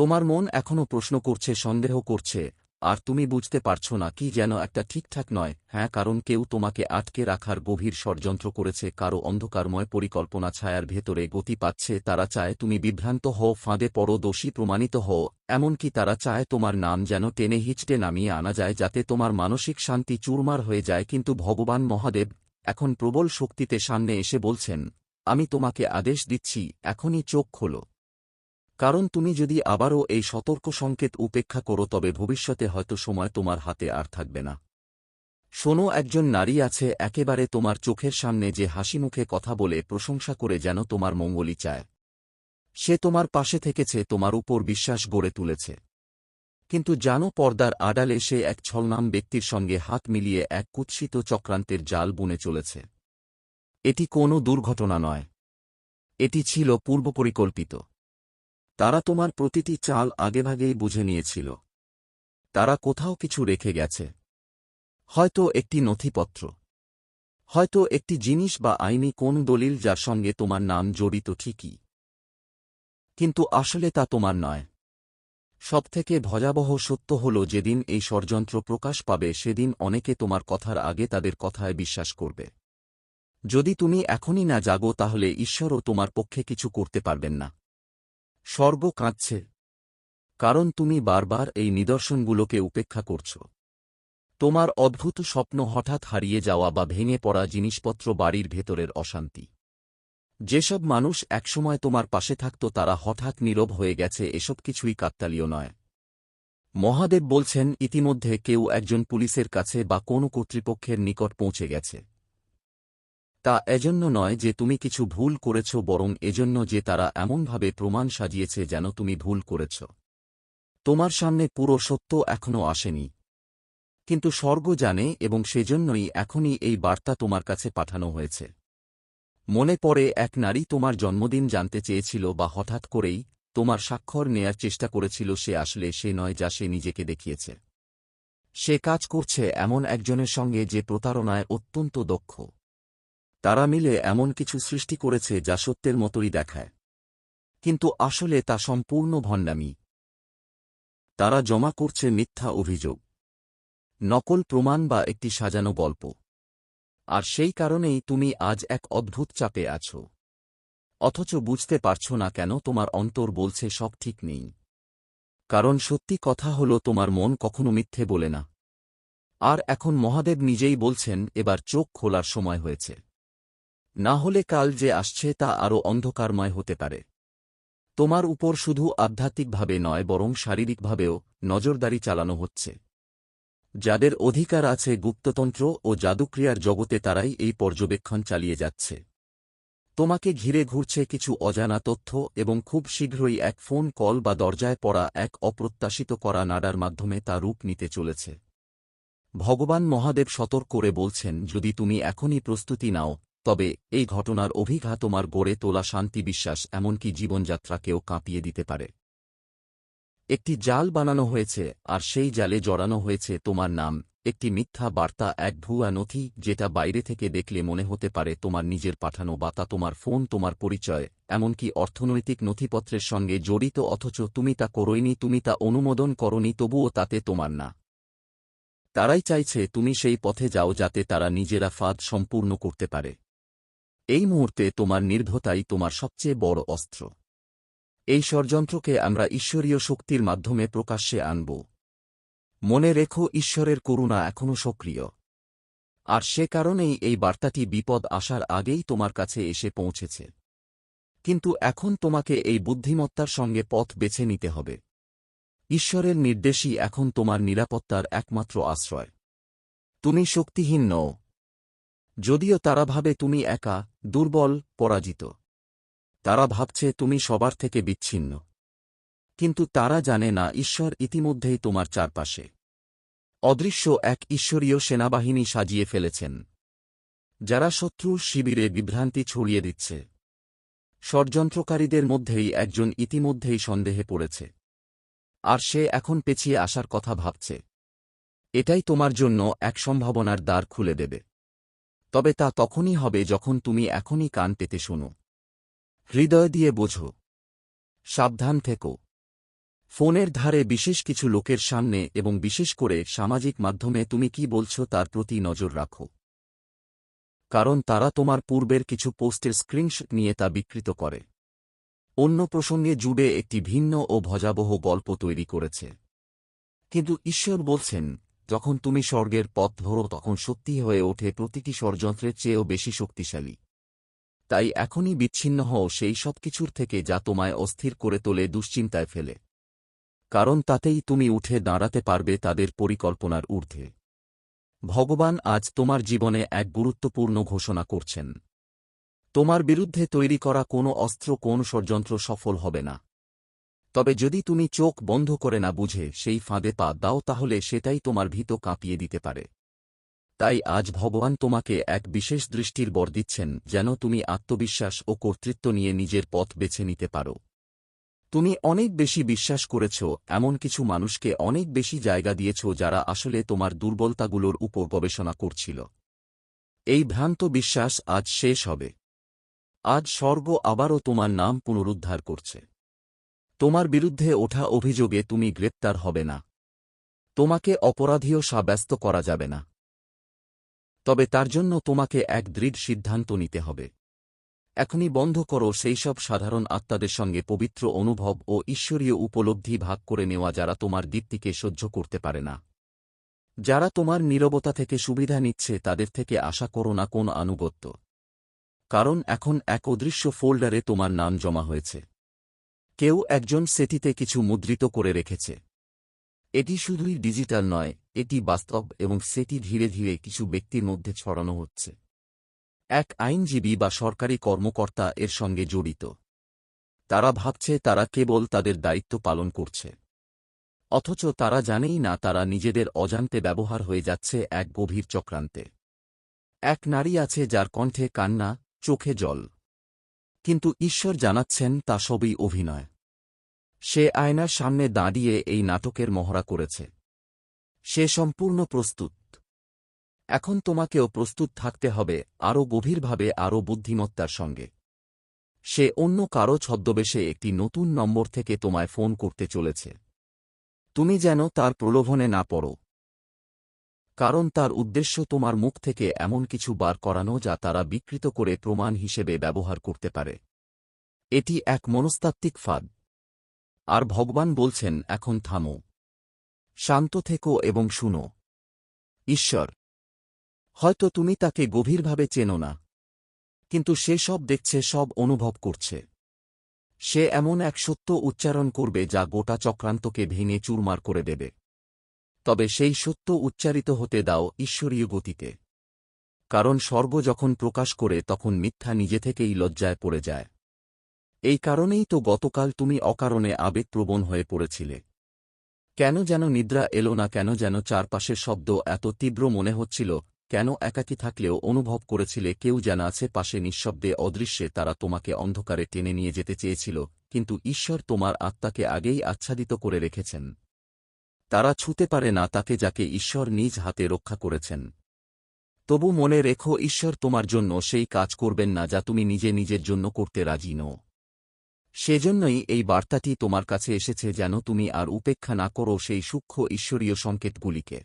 তোমার মন এখনও প্রশ্ন করছে, সন্দেহ করছে, আর তুমি বুঝতে পারছ না কি যেন একটা ঠিকঠাক নয়। হ্যাঁ কারণ কেউ তোমাকে আটকে রাখার গভীর ষড়যন্ত্র করেছে, কারও অন্ধকারময় পরিকল্পনা ছায়ার ভেতরে গতি পাচ্ছে, তারা চায় তুমি বিভ্রান্ত হও, ফাঁদে পড়ো, দোষী প্রমাণিত হও, এমনকি তারা চায় তোমার নাম যেন টেনে হিচটে নামিয়ে আনা যায়, যাতে তোমার মানসিক শান্তি চুরমার হয়ে যায়, কিন্তু ভগবান মহাদেব এখন প্রবল শক্তিতে সামনে এসে বলছেন, আমি তোমাকে আদেশ দিচ্ছি, এখনই চোখ খোলো। কারণ তুমি যদি আবারও এই সতর্ক সংকেত উপেক্ষা করো তবে ভবিষ্যতে হয়তো সময় তোমার হাতে আর থাকবে না। শোনো, একজন নারী আছে, একেবারে তোমার চোখের সামনে যে হাসিমুখে কথা বলে প্রশংসা করে যেন তোমার মঙ্গলই চায়। সে তোমার পাশে থেকেছে, তোমার উপর বিশ্বাস গড়ে তুলেছে। কিন্তু জানো, পর্দার আড়ালে সে এক ছলনাম ব্যক্তির সঙ্গে হাত মিলিয়ে এক কুৎসিত চক্রান্তের জাল বুনে চলেছে। এটি কোনো দুর্ঘটনা নয়। এটি ছিল পূর্বপরিকল্পিত। তারা তোমার প্রতিটি চাল আগেভাগেই বুঝে নিয়েছিল। তারা কোথাও কিছু রেখে গেছে। হয়তো একটি নথিপত্র। হয়তো একটি জিনিস বা আইনি কোন দলিল যার সঙ্গে তোমার নাম জড়িত ঠিকই। কিন্তু আসলে তা তোমার নয়। সবথেকে ভয়াবহ সত্য হল যেদিন এই ষড়যন্ত্র প্রকাশ পাবে, সেদিন অনেকে তোমার কথার আগে তাদের কথায় বিশ্বাস করবে। যদি তুমি এখনই না জাগো, তাহলে ঈশ্বরও তোমার পক্ষে কিছু করতে পারবেন না। স্বর্গ কাঁদছে। কারণ তুমি বারবার এই নিদর্শনগুলোকে উপেক্ষা করছ। তোমার অদ্ভুত স্বপ্ন হঠাৎ হারিয়ে যাওয়া বা ভেঙে পড়া জিনিসপত্র বাড়ির ভেতরের অশান্তি। যেসব মানুষ একসময় তোমার পাশে থাকত তারা হঠাৎ নীরব হয়ে গেছে, এসব কিছুই কাকতালীয় নয়। মহাদেব বলছেন, ইতিমধ্যে কেউ একজন পুলিশের কাছে বা কোনো কর্তৃপক্ষের নিকট পৌঁছে গেছে। তা এজন্য নয় যে তুমি কিছু ভুল করেছ, বরং এজন্য যে তারা এমনভাবে প্রমাণ সাজিয়েছে যেন তুমি ভুল করেছ। তোমার সামনে পুরো সত্য এখনও আসেনি। কিন্তু স্বর্গ জানে এবং সেজন্যই এখনই এই বার্তা তোমার কাছে পাঠানো হয়েছে। মনে পড়ে এক নারী তোমার জন্মদিন জানতে চেয়েছিল বা হঠাৎ করেই তোমার স্বাক্ষর নেয়ার চেষ্টা করেছিল, সে আসলে সে নয় যা সে নিজেকে দেখিয়েছে। সে কাজ করছে এমন একজনের সঙ্গে যে প্রতারণায় অত্যন্ত দক্ষ। তারা মিলে এমন কিছু সৃষ্টি করেছে যা সত্যের মতোই দেখায়। কিন্তু আসলে তা সম্পূর্ণ ভণ্ডামি। তারা জমা করছে মিথ্যা অভিযোগ। নকল প্রমাণ বা একটি সাজানো গল্প। আর সেই কারণেই তুমি আজ এক অদ্ভুত চাপে আছো। অথচ বুঝতে পারছ না কেন তোমার অন্তর বলছে সব ঠিক নেই। কারণ সত্যি কথা হল তোমার মন কখনো মিথ্যে বলে না। আর এখন মহাদেব নিজেই বলছেন, এবার চোখ খোলার সময় হয়েছে। না হলে কাল যে আসছে তা আরও অন্ধকারময় হতে পারে। তোমার উপর শুধু আধ্যাত্মিকভাবে নয়, বরং শারীরিকভাবেও নজরদারি চালানো হচ্ছে। যাদের অধিকার আছে গুপ্ততন্ত্র ও জাদুক্রিয়ার জগতে তারাই এই পর্যবেক্ষণ চালিয়ে যাচ্ছে। তোমাকে ঘিরে ঘুরছে কিছু অজানা তথ্য এবং খুব শীঘ্রই এক ফোন কল বা দরজায় পড়া এক অপ্রত্যাশিত করা নাডার মাধ্যমে তা রূপ নিতে চলেছে। ভগবান মহাদেব সতর্ক করে বলছেন, যদি তুমি এখনই প্রস্তুতি নাও তবে, এই ঘটনার অভিঘা তোমার গড়ে তোলা শান্তি বিশ্বাস, এমনকি জীবনযাত্রাকেও কাঁপিয়ে দিতে পারে। একটি জাল বানানো হয়েছে, আর সেই জালে জড়ানো হয়েছে তোমার নাম। একটি মিথ্যা বার্তা, এক ভুয়া নথি, যেটা বাইরে থেকে দেখলে মনে হতে পারে তোমার নিজের পাঠানো বাতা তোমার ফোন, তোমার পরিচয়। এমনকি অর্থনৈতিক নথিপত্রের সঙ্গে জড়িত, অথচ তুমি তা করোইনি, তুমি তা অনুমোদন করনি, তবুও তাতে তোমার না। তারাই চাইছে তুমি সেই পথে যাও যাতে তারা নিজেরা ফাঁদ সম্পূর্ণ করতে পারে। এই মুহূর্তে তোমার নির্ভতাই তোমার সবচেয়ে বড় অস্ত্র। এই ষড়যন্ত্রকে আমরা ঈশ্বরীয় শক্তির মাধ্যমে প্রকাশ্যে আনব। মনে রেখো, ঈশ্বরের করুণা এখনও সক্রিয়। আর সে কারণেই এই বার্তাটি বিপদ আসার আগেই তোমার কাছে এসে পৌঁছেছে। কিন্তু এখন তোমাকে এই বুদ্ধিমত্তার সঙ্গে পথ বেছে নিতে হবে। ঈশ্বরের নির্দেশই এখন তোমার নিরাপত্তার একমাত্র আশ্রয়। তুমি শক্তিহীন নও। যদিও তারা ভাবে তুমি একা, দুর্বল, পরাজিত। তারা ভাবছে তুমি সবার থেকে বিচ্ছিন্ন। কিন্তু তারা জানে না ঈশ্বর ইতিমধ্যেই তোমার চারপাশে। অদৃশ্য এক ঈশ্বরীয় সেনাবাহিনী সাজিয়ে ফেলেছেন। যারা শত্রুর শিবিরে বিভ্রান্তি ছড়িয়ে দিচ্ছে। ষড়যন্ত্রকারীদের মধ্যেই একজন ইতিমধ্যেই সন্দেহে পড়েছে। আর সে এখন পেছিয়ে আসার কথা ভাবছে। এটাই তোমার জন্য এক সম্ভাবনার দ্বার খুলে দেবে। তবে তা তখনই হবে যখন তুমি এখনই কান পেতে শোনো। হৃদয় দিয়ে বোঝো। সাবধান থেকো। ফোনের ধারে বিশেষ কিছু লোকের সামনে এবং বিশেষ করে সামাজিক মাধ্যমে তুমি কি বলছো তার প্রতি নজর রাখো। কারণ তারা তোমার পূর্বের কিছু পোস্টের স্ক্রিনশট নিয়ে তা বিকৃত করে। অন্য প্রসঙ্গে জুড়ে একটি ভিন্ন ও ভজাবহ গল্প তৈরি করেছে। কিন্তু ঈশ্বর বলছেন যখন তুমি স্বর্গের পথ ধরো তখন সত্যি হয়ে ওঠে প্রতিটি ষড়যন্ত্রের চেয়েও বেশি শক্তিশালী। তাই এখনই বিচ্ছিন্ন হও সেই সব কিছুর থেকে যা তোমায় অস্থির করে তোলে দুশ্চিন্তায় ফেলে। কারণ তাতেই তুমি উঠে দাঁড়াতে পারবে তাদের পরিকল্পনার ঊর্ধ্বে। ভগবান আজ তোমার জীবনে এক গুরুত্বপূর্ণ ঘোষণা করছেন। তোমার বিরুদ্ধে তৈরি করা কোনো অস্ত্র, কোন ষড়যন্ত্র সফল হবে না। তবে যদি তুমি চোখ বন্ধ করে না বুঝে সেই ফাঁদে পা দাও তাহলে সেটাই তোমার ভীত কাঁপিয়ে দিতে পারে। তাই আজ ভগবান তোমাকে এক বিশেষ দৃষ্টির বর দিচ্ছেন যেন তুমি আত্মবিশ্বাস ও কর্তৃত্ব নিয়ে নিজের পথ বেছে নিতে পারো। তুমি অনেক বেশি বিশ্বাস করেছ, এমন কিছু মানুষকে অনেক বেশি জায়গা দিয়েছ যারা আসলে তোমার দুর্বলতাগুলোর উপর গবেষণা করছিল। এই ভ্রান্ত বিশ্বাস আজ শেষ হবে। আজ স্বর্গ আবারও তোমার নাম পুনরুদ্ধার করছে। তোমার বিরুদ্ধে ওঠা অভিযোগে তুমি গ্রেপ্তার হবে না। তোমাকে অপরাধীও সাব্যস্ত করা যাবে না। তবে তার জন্য তোমাকে এক দৃঢ় সিদ্ধান্ত নিতে হবে। এখনই বন্ধ করো সেই সব সাধারণ আত্মাদের সঙ্গে পবিত্র অনুভব ও ঈশ্বরীয় উপলব্ধি ভাগ করে নেওয়া যারা তোমার দীপ্তিকে সহ্য করতে পারে না। যারা তোমার নীরবতা থেকে সুবিধা নিচ্ছে তাদের থেকে আশা করো না কোন আনুগত্য। কারণ এখন এক অদৃশ্য ফোল্ডারে তোমার নাম জমা হয়েছে। কেউ একজন সেটিতে কিছু মুদ্রিত করে রেখেছে। এটি শুধুই ডিজিটাল নয়, এটি বাস্তব এবং সেটি ধীরে ধীরে কিছু ব্যক্তির মধ্যে ছড়ানো হচ্ছে। এক আইনজীবী বা সরকারি কর্মকর্তা এর সঙ্গে জড়িত। তারা ভাবছে তারা কেবল তাদের দায়িত্ব পালন করছে। অথচ তারা জানেই না তারা নিজেদের অজান্তে ব্যবহার হয়ে যাচ্ছে এক গভীর চক্রান্তে। এক নারী আছে যার কণ্ঠে কান্না, চোখে জল। কিন্তু ঈশ্বর জানাচ্ছেন তা সবই অভিনয়। সে আয়নার সামনে দাঁড়িয়ে এই নাটকের মহড়া করেছে। সে সম্পূর্ণ প্রস্তুত। এখন তোমাকেও প্রস্তুত থাকতে হবে আরও গভীরভাবে, আরও বুদ্ধিমত্তার সঙ্গে। সে অন্য কারও ছদ্মবেশে একটি নতুন নম্বর থেকে তোমায় ফোন করতে চলেছে। তুমি যেন তার প্রলোভনে না পড়ো। কারণ তার উদ্দেশ্য তোমার মুখ থেকে এমন কিছু বার করানো যা তারা বিকৃত করে প্রমাণ হিসেবে ব্যবহার করতে পারে। এটি এক মনস্তাত্ত্বিক ফাঁদ। আর ভগবান বলছেন, এখন থামো। শান্ত থেকো এবং শুনো। ঈশ্বর, হয়তো তুমি তাকে গভীরভাবে চেনো না, কিন্তু সে সব দেখছে, সব অনুভব করছে। সে এমন এক সত্য উচ্চারণ করবে যা গোটা চক্রান্তকে ভেঙে চুরমার করে দেবে। তবে সেই সত্য উচ্চারিত হতে দাও ঈশ্বরীয় গতিতে। কারণ স্বর্গ যখন প্রকাশ করে, তখন মিথ্যা নিজে থেকেই লজ্জায় পড়ে যায়। এই কারণেই তো গতকাল তুমি অকারণে আবেগপ্রবণ হয়ে পড়েছিলে। কেন যেন নিদ্রা এলো না, কেন যেন চারপাশের শব্দ এত তীব্র মনে হচ্ছিল, কেন একাকী থাকলেও অনুভব করেছিলে কেউ যেন আছে পাশে নিঃশব্দে অদৃশ্যে তারা তোমাকে অন্ধকারে টেনে নিয়ে যেতে চেয়েছিল, কিন্তু ঈশ্বর তোমার আত্মাকে আগেই আচ্ছাদিত করে রেখেছেন। তারা ছুতে পারে না তাকে যাকে ঈশ্বর নিজ হাতে রক্ষা করেছেন। তবু মনে রেখো, ঈশ্বর তোমার জন্য সেই কাজ করবেন না যা তুমি নিজে নিজের জন্য করতে রাজি নও। সেজন্যই এই বার্তাটি তোমার কাছে এসেছে যেন তুমি আর উপেক্ষা না করো সেই সূক্ষ্ম ঈশ্বরীয় সংকেতগুলিকে।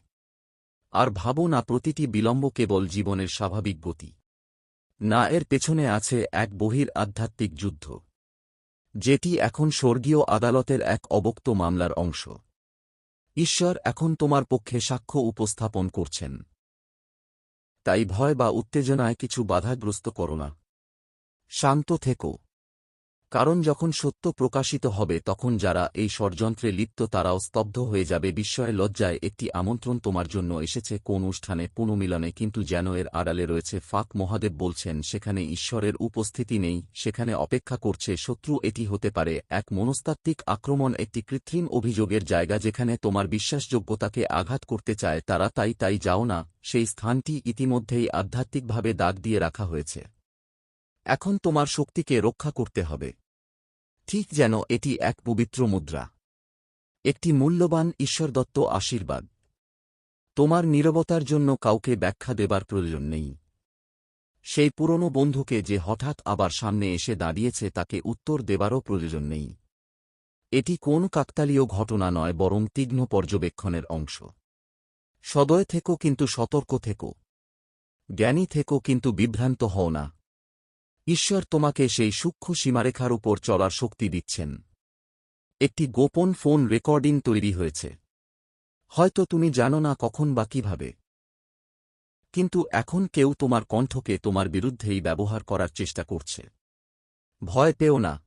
আর ভাবো না প্রতিটি বিলম্ব কেবল জীবনের স্বাভাবিক গতি। না, এর পেছনে আছে এক বহির আধ্যাত্মিক যুদ্ধ, যেটি এখন স্বর্গীয় আদালতের এক অবক্ত মামলার অংশ। ঈশ্বর এখন তোমার পক্ষে সাক্ষ্য উপস্থাপন করছেন। তাই ভয় বা উত্তেজনায় কিছু বাধাগ্রস্ত করো না। শান্ত থেকো। কারণ যখন সত্য প্রকাশিত হবে তখন যারা এই ষড়যন্ত্রে লিপ্ত তারাও স্তব্ধ হয়ে যাবে। বিস্ময় লজ্জায় একটি আমন্ত্রণ তোমার জন্য এসেছে। কোন অনুষ্ঠানে পুনমিলনে কিন্তু যেন এর আড়ালে রয়েছে। ফাক মহাদেব বলছেন, সেখানে ঈশ্বরের উপস্থিতি নেই, সেখানে অপেক্ষা করছে শত্রু। এটি হতে পারে এক মনস্তাত্ত্বিক আক্রমণ, একটি কৃত্রিম অভিযোগের জায়গা যেখানে তোমার বিশ্বাসযোগ্যতাকে আঘাত করতে চায়। তারা তাই তাই যাও না। সেই স্থানটি ইতিমধ্যেই আধ্যাত্মিকভাবে দাগ দিয়ে রাখা হয়েছে। এখন তোমার শক্তিকে রক্ষা করতে হবে। ঠিক যেন এটি এক পবিত্র মুদ্রা। একটি মূল্যবান ঈশ্বরদত্ত আশীর্বাদ। তোমার নীরবতার জন্য কাউকে ব্যাখ্যা দেবার প্রয়োজন নেই। সেই পুরনো বন্ধুকে যে হঠাৎ আবার সামনে এসে দাঁড়িয়েছে তাকে উত্তর দেবারও প্রয়োজন নেই। এটি কোন কাকতালীয় ঘটনা নয়, বরং তীক্ষ্ণ পর্যবেক্ষণের অংশ। সদয় থেকো কিন্তু সতর্ক থেকো। জ্ঞানী থেকো কিন্তু বিভ্রান্ত হও না। ঈশ্বর তোমাকে সেই সূক্ষ্ম সীমারেখার উপর চলার শক্তি দিচ্ছেন। একটি গোপন ফোন রেকর্ডিং তৈরি হয়েছে। হয়তো তুমি জানো না কখন বা কীভাবে। কিন্তু এখন কেউ তোমার কণ্ঠকে তোমার বিরুদ্ধেই ব্যবহার করার চেষ্টা করছে। ভয় পেও না।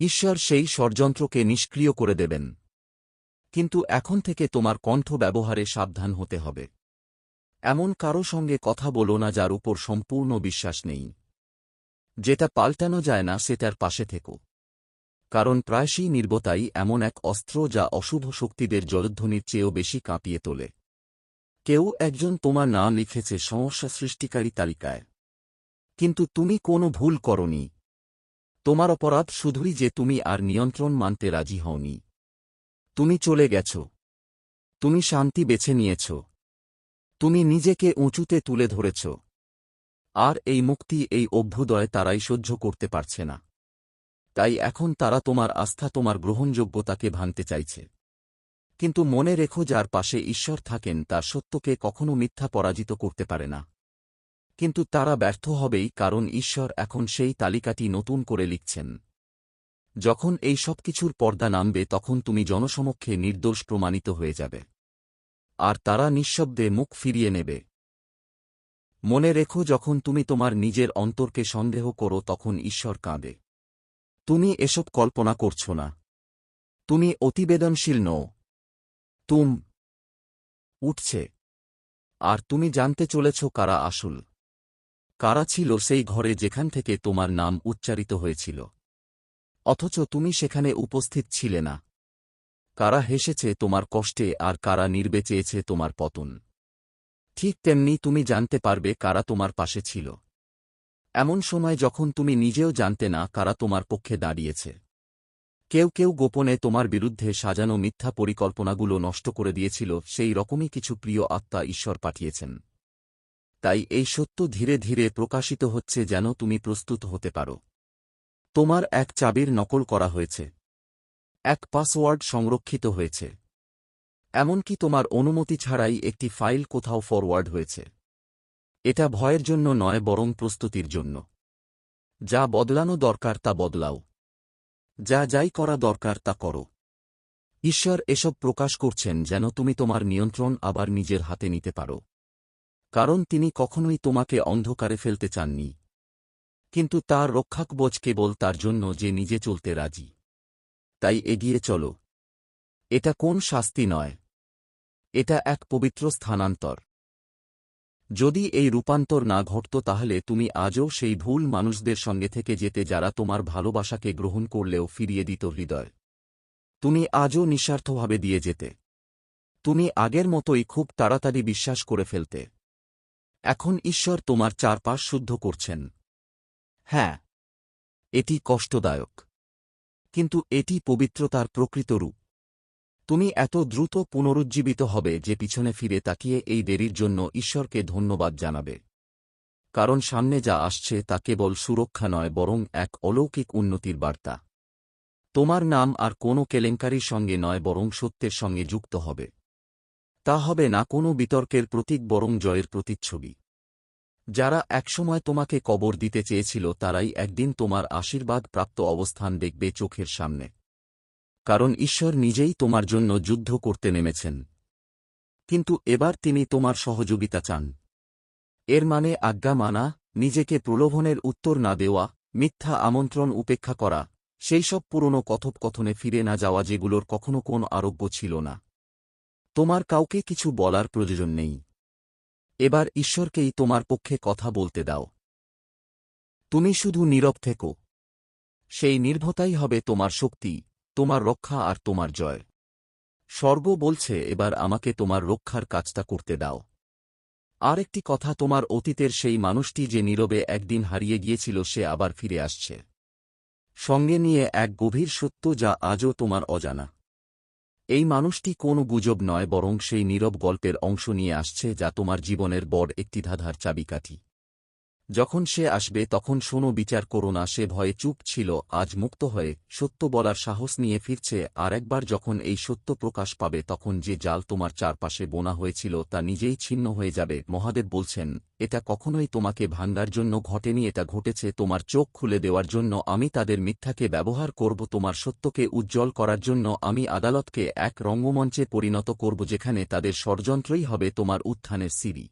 ঈশ্বর সেই ষড়যন্ত্রকে নিষ্ক্রিয় করে দেবেন। কিন্তু এখন থেকে তোমার কণ্ঠ ব্যবহারে সাবধান হতে হবে। এমন কারও সঙ্গে কথা বলো না যার উপর সম্পূর্ণ বিশ্বাস নেই। যেটা পাল্টানো যায় না সেটার পাশে থেকো। কারণ প্রায়শই নির্বতাই এমন এক অস্ত্র যা অশুভ শক্তিদের জলধ্বনির চেয়েও বেশি কাঁপিয়ে তোলে। কেউ একজন তোমার নাম লিখেছে সমস্যা সৃষ্টিকারী তালিকায়। কিন্তু তুমি কোনো ভুল করনি। তোমার অপরাধ শুধুই যে তুমি আর নিয়ন্ত্রণ মানতে রাজি হওনি। তুমি চলে গেছ। তুমি শান্তি বেছে নিয়েছ। তুমি নিজেকে উঁচুতে তুলে ধরেছ। আর এই মুক্তি, এই অভ্যুদয় তারাই সহ্য করতে পারছে না। তাই এখন তারা তোমার আস্থা, তোমার গ্রহণযোগ্যতাকে ভাঙতে চাইছে। কিন্তু মনে রেখো যার পাশে ঈশ্বর থাকেন, তার সত্যকে কখনো মিথ্যা পরাজিত করতে পারে না। কিন্তু তারা ব্যর্থ হবেই, কারণ ঈশ্বর এখন সেই তালিকাটি নতুন করে লিখছেন। যখন এই সব কিছুর পর্দা নামবে, তখন তুমি জনসমক্ষে নির্দোষ প্রমাণিত হয়ে যাবে। আর তারা নিঃশব্দে মুখ ফিরিয়ে নেবে। মনে রেখো যখন তুমি তোমার নিজের অন্তরকে সন্দেহ করো তখন ঈশ্বর কাঁদে। তুমি এসব কল্পনা করছ না। তুমি অতিবেদনশীল নও। তুম উঠছে। আর তুমি জানতে চলেছ কারা আসল। কারা ছিল সেই ঘরে যেখান থেকে তোমার নাম উচ্চারিত হয়েছিল। অথচ তুমি সেখানে উপস্থিত ছিলে না। কারা হেসেছে তোমার কষ্টে আর কারা নির্বে চেয়েছে তোমার পতন। ঠিক তেমনি তুমি জানতে পারবে কারা তোমার পাশে ছিল। এমন সময় যখন তুমি নিজেও জানতে না কারা তোমার পক্ষে দাঁড়িয়েছে। কেউ কেউ গোপনে তোমার বিরুদ্ধে সাজানো মিথ্যা পরিকল্পনাগুলো নষ্ট করে দিয়েছিল, সেই রকমই কিছু প্রিয় আত্মা ঈশ্বর পাঠিয়েছেন। তাই এই সত্য ধীরে ধীরে প্রকাশিত হচ্ছে যেন তুমি প্রস্তুত হতে পারো। তোমার এক চাবির নকল করা হয়েছে। এক পাসওয়ার্ড সংরক্ষিত হয়েছে। এমনকি তোমার অনুমতি ছাড়াই একটি ফাইল কোথাও ফরওয়ার্ড হয়েছে। এটা ভয়ের জন্য নয়, বরং প্রস্তুতির জন্য। যা বদলানো দরকার তা বদলাও। যা যাই করা দরকার তা করো। ঈশ্বর এসব প্রকাশ করছেন যেন তুমি তোমার নিয়ন্ত্রণ আবার নিজের হাতে নিতে পারো। কারণ তিনি কখনোই তোমাকে অন্ধকারে ফেলতে চাননি। কিন্তু তার রক্ষাকবচ কেবল তার জন্য যে নিজে চলতে রাজি। তাই এগিয়ে চলো। এটা কোন শাস্তি নয়। এটা এক পবিত্র স্থানান্তর। যদি এই রূপান্তর না ঘটত তাহলে তুমি আজও সেই ভুল মানুষদের সঙ্গে থেকে যেতে যারা তোমার ভালোবাসাকে গ্রহণ করলেও ফিরিয়ে দিত হৃদয়। তুমি আজও নিঃস্বার্থভাবে দিয়ে যেতে। তুমি আগের মতোই খুব তাড়াতাড়ি বিশ্বাস করে ফেলতে। এখন ঈশ্বর তোমার চারপাশ শুদ্ধ করছেন। হ্যাঁ এটি কষ্টদায়ক। কিন্তু এটি পবিত্রতার প্রকৃত রূপ। তুমি এত দ্রুত পুনরুজ্জীবিত হবে যে পিছনে ফিরে তাকিয়ে এই দেরির জন্য ঈশ্বরকে ধন্যবাদ জানাবে। কারণ সামনে যা আসছে তা কেবল সুরক্ষা নয়, বরং এক অলৌকিক উন্নতির বার্তা। তোমার নাম আর কোনো কেলেঙ্কারির সঙ্গে নয়, বরং সত্যের সঙ্গে যুক্ত হবে। তা হবে না কোনো বিতর্কের প্রতীক, বরং জয়ের প্রতিচ্ছবি। যারা একসময় তোমাকে কবর দিতে চেয়েছিল, তারাই একদিন তোমার আশীর্বাদ প্রাপ্ত অবস্থান দেখবে চোখের সামনে। কারণ ঈশ্বর নিজেই তোমার জন্য যুদ্ধ করতে নেমেছেন। কিন্তু এবার তিনি তোমার সহযোগিতা চান। এর মানে আজ্ঞা মানা, নিজেকে প্রলোভনের উত্তর না দেওয়া, মিথ্যা আমন্ত্রণ উপেক্ষা করা, সেই সব পুরনো কথোপকথনে ফিরে না যাওয়া যেগুলোর কখনো কোন আরোগ্য ছিল না। তোমার কাউকে কিছু বলার প্রয়োজন নেই। এবার ঈশ্বরকেই তোমার পক্ষে কথা বলতে দাও। তুমি শুধু নীরব থেকো। সেই নির্ভতাই হবে তোমার শক্তি। তোমার রক্ষা আর তোমার জয়। স্বর্গ বলছে, এবার আমাকে তোমার রক্ষার কাজটা করতে দাও। আর একটি কথা, তোমার অতীতের সেই মানুষটি যে নীরবে একদিন হারিয়ে গিয়েছিল, সে আবার ফিরে আসছে। সঙ্গে নিয়ে এক গভীর সত্য যা আজও তোমার অজানা। এই মানুষটি কোনো গুজব নয়, বরং সেই নীরব গল্পের অংশ নিয়ে আসছে, যা তোমার জীবনের বড় একটি ধাঁধার চাবিকাঠি। যখন সে আসবে তখন শোনো বিচার করো না, সে ভয়ে চুপ ছিল, আজ মুক্ত হয়ে সত্য বলার সাহস নিয়ে ফিরছে, আর একবার যখন এই সত্য প্রকাশ পাবে তখন যে জাল তোমার চারপাশে বোনা হয়েছিল তা নিজেই ছিন্ন হয়ে যাবে। মহাদেব বলছেন, এটা কখনোই তোমাকে ভাঙ্গার জন্য ঘটেনি, এটা ঘটেছে তোমার চোখ খুলে দেওয়ার জন্য। আমি তাদের মিথ্যাকে ব্যবহার করব, তোমার সত্যকে উজ্জ্বল করার জন্য। আমি আদালতকে এক রঙ্গমঞ্চে পরিণত করব, যেখানে তাদের ষড়যন্ত্রই হবে তোমার উত্থানের সিঁড়ি।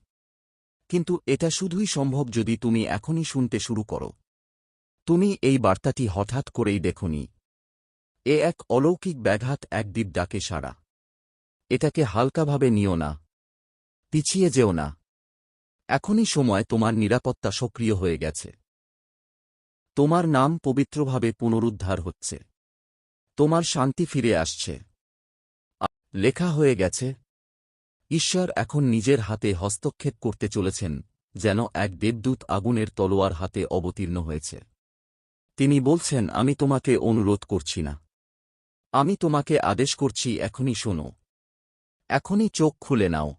কিন্তু এটা শুধুই সম্ভব যদি তুমি এখনই শুনতে শুরু করো। তুমি এই বার্তাটি হঠাৎ করেই দেখনি। এ এক অলৌকিক ব্যাঘাত এক দ্বীপ ডাকে সারা এটাকে হালকাভাবে নিও না। পিছিয়ে যেও না। এখনই সময় তোমার নিরাপত্তা সক্রিয় হয়ে গেছে। তোমার নাম পবিত্রভাবে পুনরুদ্ধার হচ্ছে। তোমার শান্তি ফিরে আসছে। লেখা হয়ে গেছে ঈশ্বর এখন নিজের হাতে হস্তক্ষেপ করতে চলেছেন, যেন এক দেবদূত আগুনের তলোয়ার হাতে অবতীর্ণ হয়েছে। তিনি বলছেন, আমি তোমাকে অনুরোধ করছি না। আমি তোমাকে আদেশ করছি, এখনই শোনো। এখনই চোখ খুলে নাও।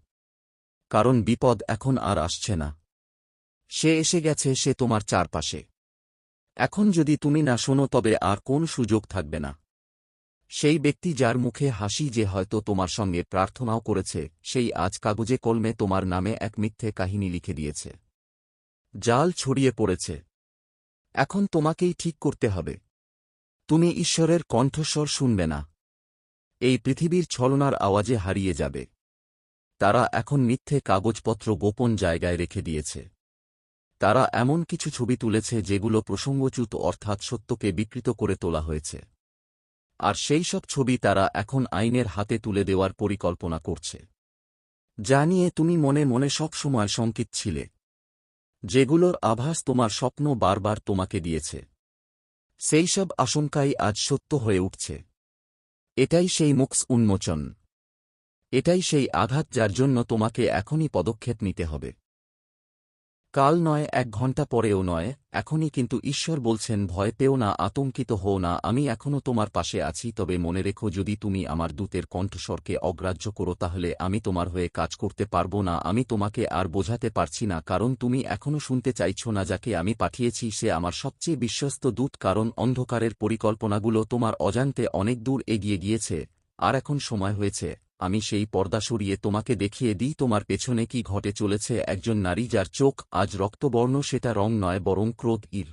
কারণ বিপদ এখন আর আসছে না। সে এসে গেছে, সে তোমার চারপাশে। এখন যদি তুমি না শোনো, তবে আর কোন সুযোগ থাকবে না। সেই ব্যক্তি যার মুখে হাসি যে হয়তো তোমার সঙ্গে প্রার্থনাও করেছে, সেই আজ কাগজে কলমে তোমার নামে এক মিথ্যে কাহিনী লিখে দিয়েছে। জাল ছড়িয়ে পড়েছে। এখন তোমাকেই ঠিক করতে হবে। তুমি ঈশ্বরের কণ্ঠস্বর শুনবে না। এই পৃথিবীর ছলনার আওয়াজে হারিয়ে যাবে। তারা এখন মিথ্যে কাগজপত্র গোপন জায়গায় রেখে দিয়েছে। তারা এমন কিছু ছবি তুলেছে যেগুলো প্রসঙ্গচ্যুত অর্থাৎ সত্যকে বিকৃত করে তোলা হয়েছে। আর সেই সব ছবি তারা এখন আইনের হাতে তুলে দেওয়ার পরিকল্পনা করছে। যা নিয়ে তুমি মনে মনে সব সময় শঙ্কিত ছিলে। যেগুলোর আভাস তোমার স্বপ্ন বারবার তোমাকে দিয়েছে। সেই সব আশঙ্কাই আজ সত্য হয়ে উঠছে। এটাই সেই মুক্স উন্মোচন। এটাই সেই আঘাত যার জন্য তোমাকে এখনই পদক্ষেপ নিতে হবে। কাল নয়, এক ঘণ্টা পরেও নয়, এখনই কিন্তু ঈশ্বর বলছেন, ভয় পেও না, আতঙ্কিত হও না, আমি এখনও তোমার পাশে আছি, তবে মনে রেখো, যদি তুমি আমার দূতের কণ্ঠস্বরকে অগ্রাহ্য করো, তাহলে আমি তোমার হয়ে কাজ করতে পারব না, আমি তোমাকে আর বোঝাতে পারছি না, কারণ তুমি এখনও শুনতে চাইছ না, যাকে আমি পাঠিয়েছি, সে আমার সবচেয়ে বিশ্বস্ত দূত, কারণ অন্ধকারের পরিকল্পনাগুলো তোমার অজান্তে অনেক দূর এগিয়ে গিয়েছে, আর এখন সময় হয়েছে। আমি সেই পর্দা সরিয়ে তোমাকে দেখিয়ে দিই তোমার পেছনে কি ঘটে চলেছে একজন নারী যার চোখ আজ রক্তবর্ণ, সেটা রং নয়, বরং ক্রোধ, ইর।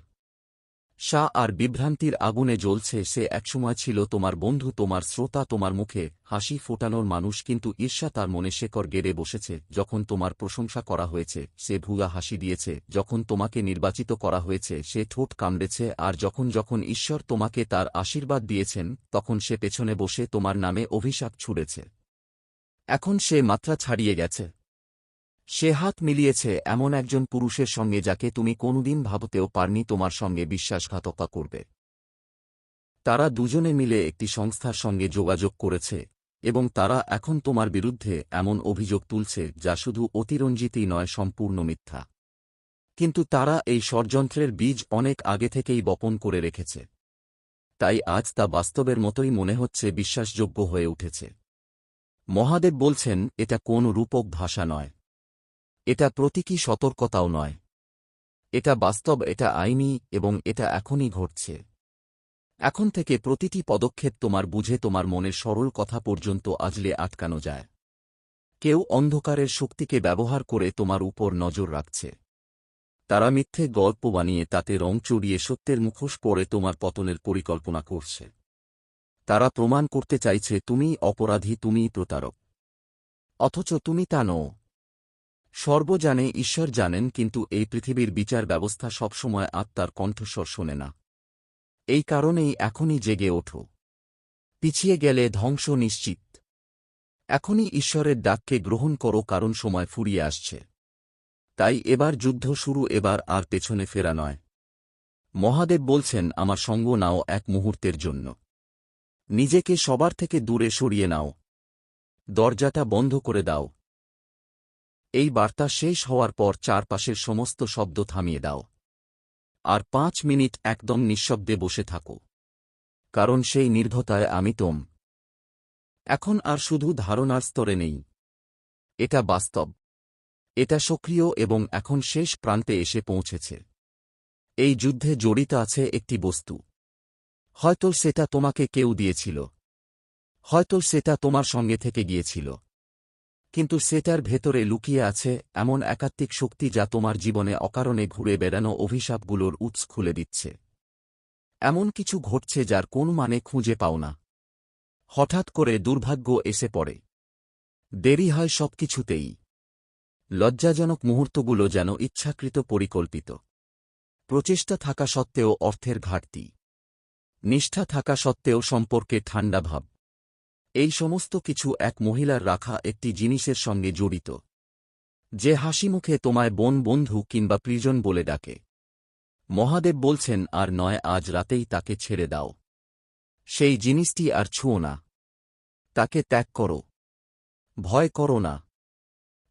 সা আর বিভ্রান্তির আগুনে জ্বলছে, সে একসময় ছিল তোমার বন্ধু, তোমার শ্রোতা, তোমার মুখে হাসি ফোটানোর মানুষ, কিন্তু ঈর্ষা তার মনে শেকর গেড়ে বসেছে, যখন তোমার প্রশংসা করা হয়েছে, সে ভুয়া হাসি দিয়েছে, যখন তোমাকে নির্বাচিত করা হয়েছে, সে ঠোঁট কামড়েছে, আর যখন যখন ঈশ্বর তোমাকে তার আশীর্বাদ দিয়েছেন, তখন সে পেছনে বসে তোমার নামে অভিশাপ ছুড়েছে। এখন সে মাত্রা ছাড়িয়ে গেছে। সে হাত মিলিয়েছে এমন একজন পুরুষের সঙ্গে যাকে তুমি কোনদিন ভাবতেও পারনি তোমার সঙ্গে বিশ্বাসঘাতকতা করবে। তারা দুজনে মিলে একটি সংস্থার সঙ্গে যোগাযোগ করেছে এবং তারা এখন তোমার বিরুদ্ধে এমন অভিযোগ তুলছে যা শুধু অতিরঞ্জিতই নয়, সম্পূর্ণ মিথ্যা। কিন্তু তারা এই ষড়যন্ত্রের বীজ অনেক আগে থেকেই বপন করে রেখেছে। তাই আজ তা বাস্তবের মতোই মনে হচ্ছে, বিশ্বাসযোগ্য হয়ে উঠেছে। মহাদেব বলছেন, এটা কোন রূপক ভাষা নয়। এটা প্রতীকী সতর্কতাও নয়। এটা বাস্তব, এটা আইনি, এবং এটা এখনই ঘটছে। এখন থেকে প্রতিটি পদক্ষেপ তোমার বুঝে তোমার মনের সরল কথা পর্যন্ত আজলে আটকানো যায়। কেউ অন্ধকারের শক্তিকে ব্যবহার করে তোমার উপর নজর রাখছে। তারা মিথ্যে গল্প বানিয়ে তাতে রং চড়িয়ে সত্যের মুখোশ পরে তোমার পতনের পরিকল্পনা করছে। তারা প্রমাণ করতে চাইছে তুমি অপরাধী তুমি প্রতারক। অথচ তুমি তা নও। সর্ব জানে ঈশ্বর জানেন, কিন্তু এই পৃথিবীর বিচার ব্যবস্থা সবসময় আত্মার কণ্ঠস্বর শোনে না। এই কারণেই এখনই জেগে ওঠো। পিছিয়ে গেলে ধ্বংস নিশ্চিত। এখনই ঈশ্বরের ডাককে গ্রহণ করো, কারণ সময় ফুরিয়ে আসছে। তাই এবার যুদ্ধ শুরু, এবার আর পেছনে ফেরা নয়। মহাদেব বলছেন, আমার সঙ্গ নাও এক মুহূর্তের জন্য। নিজেকে সবার থেকে দূরে সরিয়ে নাও। দরজাটা বন্ধ করে দাও। এই বার্তা শেষ হওয়ার পর চারপাশের সমস্ত শব্দ থামিয়ে দাও। আর পাঁচ মিনিট একদম নিঃশব্দে বসে থাকো। কারণ সেই নির্ভতায় আমি তোম। এখন আর শুধু ধারণার স্তরে নেই। এটা বাস্তব। এটা সক্রিয় এবং এখন শেষ প্রান্তে এসে পৌঁছেছে। এই যুদ্ধে জড়িত আছে একটি বস্তু। হয়তো সেটা তোমাকে কেউ দিয়েছিল। হয়তো সেটা তোমার সঙ্গে থেকে গিয়েছিল। কিন্তু সেটার ভেতরে লুকিয়ে আছে এমন একাত্মিক শক্তি যা তোমার জীবনে অকারণে ঘুরে বেড়ানো অভিশাপগুলোর উৎস খুলে দিচ্ছে। এমন কিছু ঘটছে যার কোন মানে খুঁজে পাও না। হঠাৎ করে দুর্ভাগ্য এসে পড়ে। দেরি হয় সবকিছুতেই। লজ্জাজনক মুহূর্তগুলো যেন ইচ্ছাকৃত পরিকল্পিত। প্রচেষ্টা থাকা সত্ত্বেও অর্থের ঘাটতি। নিষ্ঠা থাকা সত্ত্বেও সম্পর্কে ঠান্ডা ভাব। এই সমস্ত কিছু এক মহিলার রাখা একটি জিনিসের সঙ্গে জড়িত। যে হাসিমুখে তোমায় বোন, বন্ধু কিংবা প্রিজন বলে ডাকে। মহাদেব বলছেন, আর নয়, আজ রাতেই তাকে ছেড়ে দাও। সেই জিনিসটি আর ছুঁও না। তাকে ত্যাগ করো। ভয় করো না।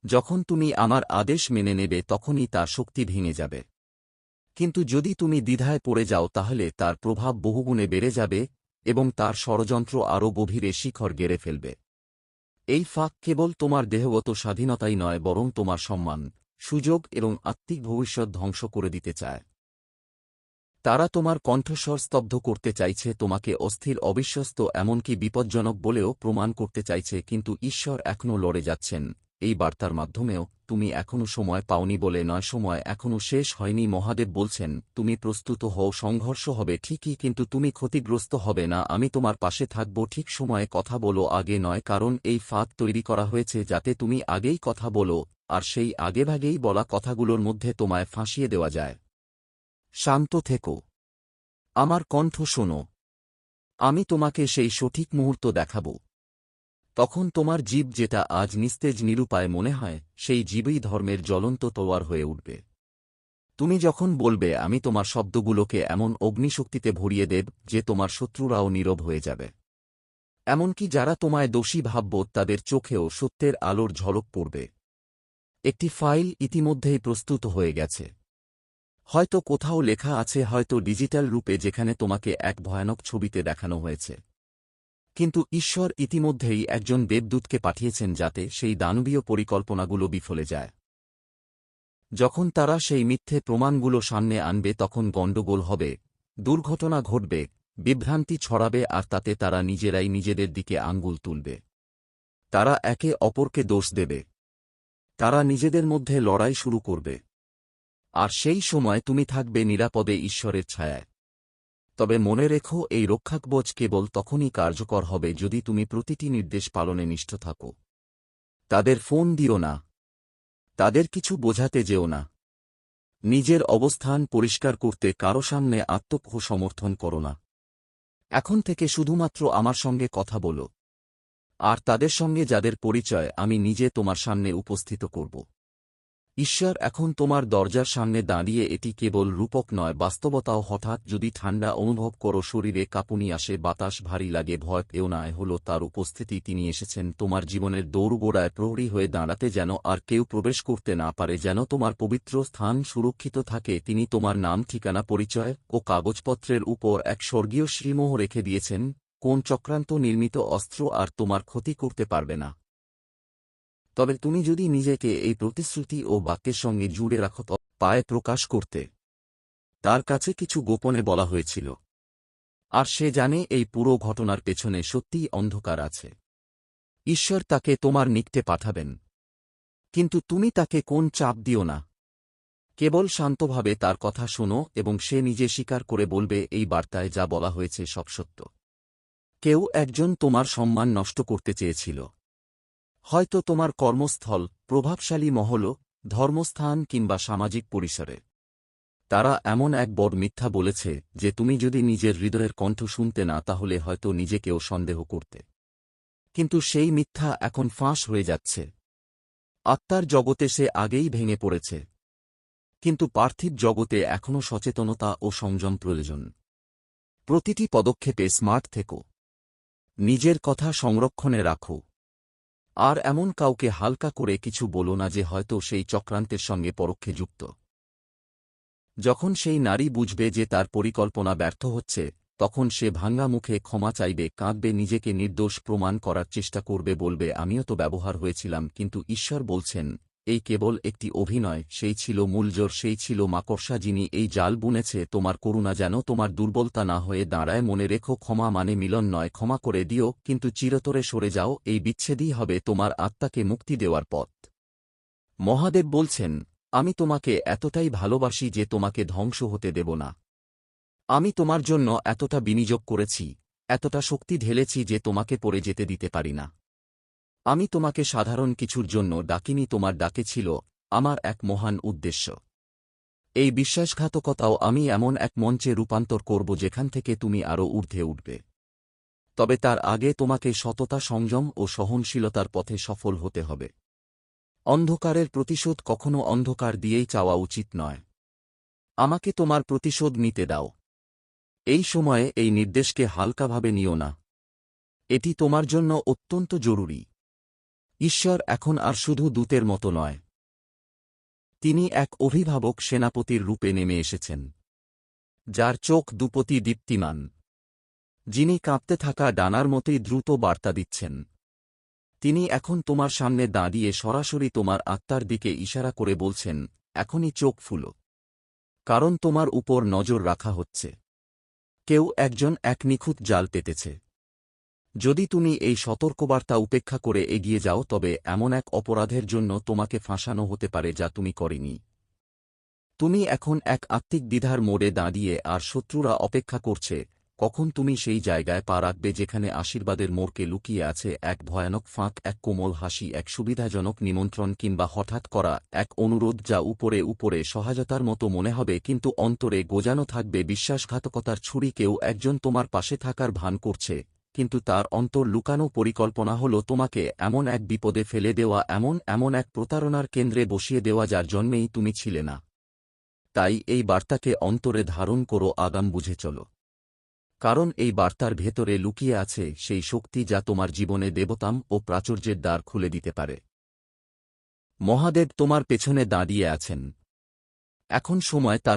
যখন তুমি আমার আদেশ মেনে নেবে, তখনই তার শক্তি ভেঙে যাবে। কিন্তু যদি তুমি দ্বিধায় পড়ে যাও তাহলে তার প্রভাব বহুগুণে বেড়ে যাবে এবং তার ষড়যন্ত্র আরও গভীরে শিখর গেড়ে ফেলবে। এই ফাঁক কেবল তোমার দেহগত স্বাধীনতাই নয়, বরং তোমার সম্মান, সুযোগ এবং আত্মিক ভবিষ্যৎ ধ্বংস করে দিতে চায়। তারা তোমার কণ্ঠস্বর স্তব্ধ করতে চাইছে, তোমাকে অস্থির, অবিশ্বস্ত, এমনকি বিপজ্জনক বলেও প্রমাণ করতে চাইছে, কিন্তু ঈশ্বর এখনও লড়ে যাচ্ছেন। এই বার্তার মাধ্যমেও তুমি এখনও সময় পাওনি বলে নয়, সময় এখনও শেষ হয়নি। মহাদেব বলছেন, তুমি প্রস্তুত হও, সংঘর্ষ হবে ঠিকই, কিন্তু তুমি ক্ষতিগ্রস্ত হবে না। আমি তোমার পাশে থাকব, ঠিক সময়ে কথা বলো, আগে নয়, কারণ এই ফাঁদ তৈরি করা হয়েছে যাতে তুমি আগেই কথা বলো, আর সেই আগেভাগেই বলা কথাগুলোর মধ্যে তোমায় ফাঁসিয়ে দেওয়া যায়। শান্ত থেকো। আমার কণ্ঠ শোনো। আমি তোমাকে সেই সঠিক মুহূর্ত দেখাব। তখন তোমার জীব যেটা আজ নিস্তেজ নিরুপায় মনে হয়, সেই জীবই ধর্মের জ্বলন্ত তোয়ার হয়ে উঠবে। তুমি যখন বলবে, আমি তোমার শব্দগুলোকে এমন অগ্নিশক্তিতে ভরিয়ে দেব, যে তোমার শত্রুরাও নীরব হয়ে যাবে। এমনকি যারা তোমায় দোষী ভাবব, তাদের চোখেও সত্যের আলোর ঝলক পড়বে। একটি ফাইল ইতিমধ্যেই প্রস্তুত হয়ে গেছে। হয়তো কোথাও লেখা আছে, হয়তো ডিজিটাল রূপে, যেখানে তোমাকে এক ভয়ানক ছবিতে দেখানো হয়েছে। কিন্তু ঈশ্বর ইতিমধ্যেই একজন দেবদূতকে পাঠিয়েছেন যাতে সেই দানবীয় পরিকল্পনাগুলো বিফলে যায়। যখন তারা সেই মিথ্যে প্রমাণগুলো সামনে আনবে তখন গণ্ডগোল হবে, দুর্ঘটনা ঘটবে, বিভ্রান্তি ছড়াবে আর তাতে তারা নিজেরাই নিজেদের দিকে আঙ্গুল তুলবে। তারা একে অপরকে দোষ দেবে। তারা নিজেদের মধ্যে লড়াই শুরু করবে। আর সেই সময় তুমি থাকবে নিরাপদে ঈশ্বরের ছায়ায়। তবে মনে রেখো, এই রক্ষাকবচ কেবল তখনই কার্যকর হবে যদি তুমি প্রতিটি নির্দেশ পালনে নিষ্ঠ থাকো। তাদের ফোন দিও না। তাদের কিছু বোঝাতে যেও না। নিজের অবস্থান পরিষ্কার করতে কারও সামনে আত্মপহ সমর্থন করো না। এখন থেকে শুধুমাত্র আমার সঙ্গে কথা বলো। আর তাদের সঙ্গে যাদের পরিচয় আমি নিজে তোমার সামনে উপস্থিত করব। ঈশ্বর এখন তোমার দরজার সামনে দাঁড়িয়ে এটি কেবল রূপক নয়, বাস্তবতাও হঠাৎ যদি ঠান্ডা অনুভব করো, শরীরে কাঁপুনি আসে, বাতাস ভারী লাগে, ভয় পেও নয় হল তার উপস্থিতি, তিনি এসেছেন তোমার জীবনের দৌড়গোড়ায় প্রহরী হয়ে দাঁড়াতে যেন আর কেউ প্রবেশ করতে না পারে, যেন তোমার পবিত্র স্থান সুরক্ষিত থাকে, তিনি তোমার নাম, ঠিকানা, পরিচয় ও কাগজপত্রের উপর এক স্বর্গীয় শ্রীমোহ রেখে দিয়েছেন, কোন চক্রান্ত নির্মিত অস্ত্র আর তোমার ক্ষতি করতে পারবে না। তবে তুমি যদি নিজেকে এই প্রতিশ্রুতি ও বাক্যের সঙ্গে জুড়ে রাখো পায়ে প্রকাশ করতে। তার কাছে কিছু গোপনে বলা হয়েছিল। আর সে জানে এই পুরো ঘটনার পেছনে সত্যিই অন্ধকার আছে। ঈশ্বর তাকে তোমার নিকটে পাঠাবেন। কিন্তু তুমি তাকে কোন চাপ দিও না। কেবল শান্তভাবে তার কথা শোনো এবং সে নিজে স্বীকার করে বলবে, এই বার্তায় যা বলা হয়েছে সব সত্য। কেউ একজন তোমার সম্মান নষ্ট করতে চেয়েছিল। হয়তো তোমার কর্মস্থল, প্রভাবশালী মহল, ধর্মস্থান কিংবা সামাজিক পরিসরে। তারা এমন এক বড় মিথ্যা বলেছে যে তুমি যদি নিজের হৃদয়ের কণ্ঠ শুনতে না, তাহলে হয়তো নিজেকেও সন্দেহ করতে। কিন্তু সেই মিথ্যা এখন ফাঁস হয়ে যাচ্ছে। আত্মার জগতে সে আগেই ভেঙে পড়েছে। কিন্তু পার্থিব জগতে এখনও সচেতনতা ও সংযম প্রয়োজন। প্রতিটি পদক্ষেপে স্মার্ট থেকো। নিজের কথা সংরক্ষণে রাখো। আর এমন কাউকে হালকা করে কিছু বলো না যে হয়তো সেই চক্রান্তের সঙ্গে পরোক্ষে যুক্ত। যখন সেই নারী বুঝবে যে তার পরিকল্পনা ব্যর্থ হচ্ছে, তখন সে ভাঙ্গা মুখে ক্ষমা চাইবে, কাঁদবে, নিজেকে নির্দোষ প্রমাণ করার চেষ্টা করবে, বলবে, আমিও তো ব্যবহার হয়েছিলাম, কিন্তু ঈশ্বর বলছেন এই কেবল একটি অভিনয়, সেই ছিল মূলজোর সেই ছিল মাকড়সা যিনি এই জাল বুনেছে, তোমার করুণা যেন তোমার দুর্বলতা না হয়ে দাঁড়ায়, মনে রেখো ক্ষমা মানে মিলন নয়, ক্ষমা করে দিও, কিন্তু চিরতরে সরে যাও, এই বিচ্ছেদই হবে তোমার আত্মাকে মুক্তি দেওয়ার পথ। মহাদেব বলছেন, আমি তোমাকে এতটাই ভালোবাসি যে তোমাকে ধ্বংস হতে দেব না। আমি তোমার জন্য এতটা বিনিয়োগ করেছি, এতটা শক্তি ঢেলেছি যে তোমাকে পড়ে যেতে দিতে পারি না। আমি তোমাকে সাধারণ কিছুর জন্য ডাকিনি, তোমার ডাকে ছিল আমার এক মহান উদ্দেশ্য। এই বিশ্বাসঘাতকতাও আমি এমন এক মঞ্চে রূপান্তর করব যেখান থেকে তুমি আরও ঊর্ধ্বে উঠবে। তবে তার আগে তোমাকে সততা, সংযম ও সহনশীলতার পথে সফল হতে হবে। অন্ধকারের প্রতিশোধ কখনো অন্ধকার দিয়েই চাওয়া উচিত নয়। আমাকে তোমার প্রতিশোধ নিতে দাও। এই সময়ে এই নির্দেশকে হালকাভাবে নিও না। এটি তোমার জন্য অত্যন্ত জরুরি। ঈশ্বর এখন আর শুধু দূতের মতো নয়। তিনি এক অভিভাবক সেনাপতির রূপে নেমে এসেছেন, যার চোখ দুপতি দীপ্তিমান, যিনি কাঁপতে থাকা ডানার মতোই দ্রুত বার্তা দিচ্ছেন। তিনি এখন তোমার সামনে দাঁড়িয়ে সরাসরি তোমার আত্মার দিকে ইশারা করে বলছেন, এখনই চোখ ফুলো, কারণ তোমার উপর নজর রাখা হচ্ছে। কেউ একজন এক নিখুঁত জাল পেতেছে। যদি তুমি এই সতর্কবার্তা উপেক্ষা করে এগিয়ে যাও, তবে এমন এক অপরাধের জন্য তোমাকে ফাঁসানো হতে পারে যা তুমি করেনি। তুমি এখন এক আত্মিক দ্বিধার মোড়ে দাঁড়িয়ে আর শত্রুরা অপেক্ষা করছে, কখন তুমি সেই জায়গায় পা রাখবে যেখানে আশীর্বাদের মোড়কে লুকিয়ে আছে এক ভয়ানক ফাঁক, এক কোমল হাসি, এক সুবিধাজনক নিমন্ত্রণ কিংবা হঠাৎ করা এক অনুরোধ যা উপরে উপরে সহায়তার মতো মনে হবে, কিন্তু অন্তরে গোজানো থাকবে বিশ্বাসঘাতকতার ছুরি, কেউ একজন তোমার পাশে থাকার ভান করছে। কিন্তু তার অন্তর লুকানো পরিকল্পনা হল তোমাকে এমন এক বিপদে ফেলে দেওয়া, এমন এমন এক প্রতারণার কেন্দ্রে বসিয়ে দেওয়া যার জন্মেই তুমি ছিলে না। তাই এই বার্তাকে অন্তরে ধারণ করো, আগাম বুঝে চলো। কারণ এই বার্তার ভেতরে লুকিয়ে আছে সেই শক্তি যা তোমার জীবনে দেবতাম ও প্রাচুর্যের দ্বার খুলে দিতে পারে। মহাদেব তোমার পেছনে দাঁড়িয়ে আছেন। এখন সময় তার